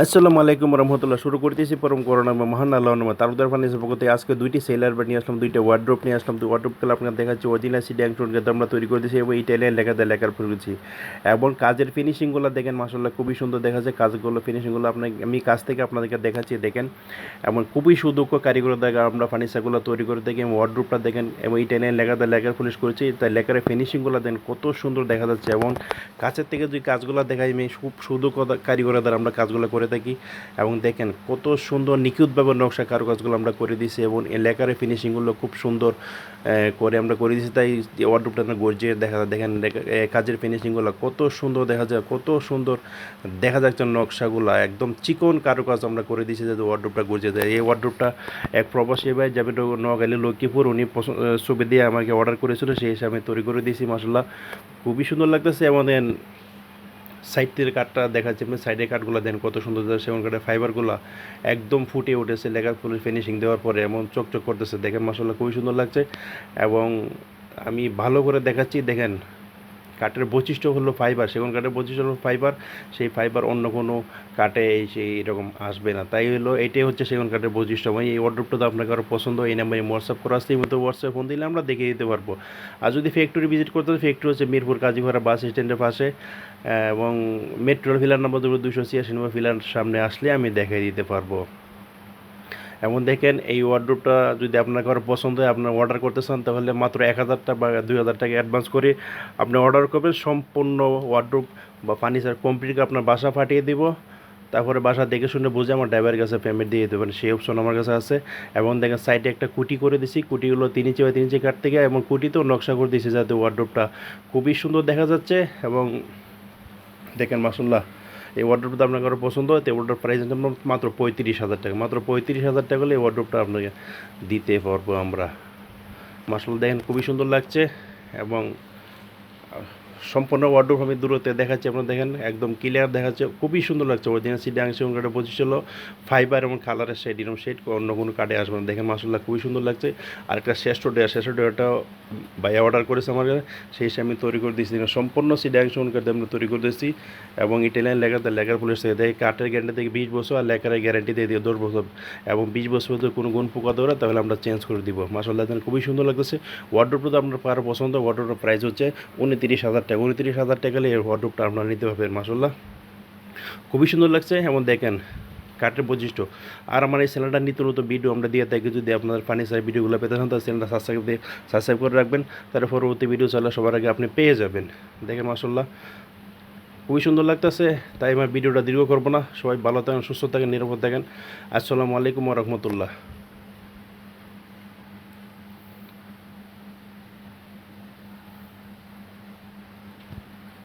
আসসালামু আলাইকুম রহমতুল্লাহ। শুরু করতেছি পরম করোনা মহান আল্লাহ নামে তালুদার ফার্নিচার আজকে দুইটি সেলার বা নিয়ে আসলাম, দুইটা ওয়ার্ড্রোপ নিয়ে আসলাম। তো ওয়ার্ড্রোপগুলো আপনার দেখাচ্ছি। অরিজিনাল সিডি অ্যাংশনকে আমরা তৈরি করে দিয়েছি এবং ইটালিয়ান লেখাতে লেখার করেছি। এবং কাজের ফিনিশিংগুলো দেখেন মাসাল্লাহ খুবই সুন্দর দেখা যায় কাজগুলো ফিনিশিংগুলো আপনার আমি কাজ থেকে আপনাদেরকে দেখাচ্ছি, দেখেন। এবং খুবই সুদক্ষ কারিগর দেখা আমরা ফার্নিচারগুলো তৈরি করে দেখি এবং ওয়ার্ড্রোপটা দেখেন এবং ইটালিয়ান লেখাতে লেখার পুলিশ করেছি। তাই লেখার ফিনিশিংগুলো দেখেন, কত সুন্দর দেখা যাচ্ছে। এবং কাছের থেকে যদি কাজগুলো দেখাই, আমি খুব সুদক্ষ কারিগর দ্বারা আমরা কাজগুলো করে থাকি এবং দেখেন কত সুন্দর নিখুঁতভাবে নকশা কারুকাজগুলো আমরা করে দিয়েছি এবং লেকারের ফিনিশিংগুলো খুব সুন্দর করে আমরা করে দিয়েছি। তাই ওয়ার্ডরোবটা না গর্জিয়ে দেখা যায়, দেখেন কাজের ফিনিশিংগুলো কত সুন্দর দেখা যায়, কত সুন্দর দেখা যাচ্ছে নকশাগুলো, একদম চিকন কারুকাজ আমরা করে দিয়েছি যাতে ওয়ার্ডরোবটা গর্জিয়ে দেয় এই ওয়ার্ডরোবটা এক প্রবাসী ভাই যাবে নোয়াখালী লক্ষ্মীপুর, উনি ছবি দিয়ে আমাকে অর্ডার করেছিল, সেই হিসাবে তৈরি করে দিয়েছি মাসাল্লাহ খুবই সুন্দর লাগতেছে আমাদের সাইড থেকে কাঠটা দেখাচ্ছে আপনি সাইডের কাঠগুলো দেন কত সুন্দর সেগুন কাঠের ফাইবারগুলো একদম ফুটে উঠেছে লেখার ফুলের ফিনিশিং দেওয়ার পরে, এমন চকচক করতেছে, দেখেন মশলা খুবই সুন্দর লাগছে, এবং আমি ভালো করে দেখাচ্ছি, দেখেন কাঠের বৈশিষ্ট্য হলো ফাইবার সেগুন কাঠের বৈশিষ্ট্য হলো ফাইবার সেই ফাইবার অন্য কোনো কাঠে সেই এরকম আসবে না। তাই হলো এটাই হচ্ছে সেগুন কাঠের বৈশিষ্ট্য। আমি এই অর্ডারটা তো আপনাকে আরও পছন্দ এই নাম্বারে হোয়াটসঅ্যাপ করা এই মতো হোয়াটসঅ্যাপ ফোন দিলে আমরা দেখিয়ে দিতে পারব। আর যদি ফ্যাক্টরি ভিজিট করতে হয় ফ্যাক্টরি হচ্ছে মিরপুর কাজীপাড়া বাস স্ট্যান্ডের পাশে এবং মেট্রোর ফিলার নম্বর দুশো ছিয়াশি নম্বর ফিলার সামনে আসলে আমি দেখিয়ে দিতে পারব। এমন দেখেন এই ওয়ার্ডরোবটা যদি আপনার কারও পছন্দ হয়, আপনার অর্ডার করতে চান, তাহলে মাত্র এক হাজার টাকা বা দুই হাজার টাকা অ্যাডভান্স করে আপনি অর্ডার করবেন। সম্পূর্ণ ওয়ার্ডরোব বা ফার্নিচার কমপ্লিট করে আপনার বাসা পাঠিয়ে দিব। তারপরে বাসা দেখে শুনে বুঝে আমার ড্রাইভারের কাছে পেমেন্ট দিয়ে দেবেন। সেই অপশন আমার কাছে আছে। এবং দেখেন সাইডে একটা কুটি করে দিছি। কুটিগুলো তিন ইঞ্চি বা তিন ইঞ্চি কাঠ থেকে এবং কুটিতেও নকশা করে দিয়েছি যাতে ওয়ার্ডরোবটা খুবই সুন্দর দেখা যাচ্ছে। এবং দেখেন মাসুল্লাহ এই ওয়ার্ড্রোপটা আপনাকে কারও পছন্দ হয়, তো ওয়ার্ড্রোপ প্রাইস মাত্র পঁয়ত্রিশ হাজার টাকা। মাত্র পঁয়ত্রিশ হাজার টাকা হলে এই ওয়ার্ড্রোপটা আপনাকে দিতে পারব আমরা। মাসাল দেখেন খুবই সুন্দর লাগছে এবং সম্পূর্ণ ওয়ার্ড্রোপ আমি দূরত্বে দেখাচ্ছি, আপনারা দেখেন, একদম ক্লিয়ার দেখাচ্ছে। খুবই সুন্দর লাগছে অরিজিনাল সিডি আংশ এবং কাঠের পঁচিশ হলো ফাইবার এবং কালারের শেড এরকম শেড অন্য কোনো কাঠে আসবে না। দেখেন মাসাল্লাহ খুবই সুন্দর লাগছে। আর একটা শ্রেষ্ঠ ডেয়ার শ্রেষ্ঠ ডেয়ারটাও ভাইয়া অর্ডার করেছে আমার সেই হিসেবে আমি তৈরি করে দিয়েছি। সম্পূর্ণ সিডি আংশ কাঠে আমরা তৈরি করে দিয়েছি এবং ইটালিয়ান লেখাতে লেখার পুলিশ থেকে দেয়। কাঠের গ্যারান্টি থেকে বিশ বছর আর লেখার গ্যারান্টি দিয়ে দিয়ে দশ বছর। এবং বিশ বছর যদি কোনো গুণ পোকা ধরে, তাহলে আমরা চেঞ্জ করে দিব। মাসাল্লাহ খুবই সুন্দর লাগতেছে। ওয়ার্ড্রোপটা তো আপনার কারও পছন্দ ওয়ার্ড্রোপের প্রাইস হচ্ছে উনত্রিশ হাজার টাকা। উনত্রিশ হাজার টাকা এই ওয়ার্ড্রোপটা আপনারা নিতে পারবেন মাসাল্লাহ খুবই সুন্দর লাগছে এবং দেখেন, কাঠের বৈশিষ্ট্য। আর আমার এই চ্যানেলটা নিত্য নতুন ভিডিও আমরা দিয়ে থাকি, যদি আপনার ফার্নিচার ভিডিওগুলো পেতে চান, তাহলে চ্যানেলটা সাবস্ক্রাইব দিয়ে সাবস্ক্রাইব করে রাখবেন। তার পরবর্তী ভিডিও চলে সবার আগে আপনি পেয়ে যাবেন। দেখেন মাসাল্লাহ খুবই সুন্দর লাগতেছে, তাই আমার ভিডিওটা দীর্ঘ করব না। সবাই ভালো থাকেন, সুস্থ থাকেন, নিরাপদ থাকেন। আসসালামু আলাইকুম রহমতুল্লাহ।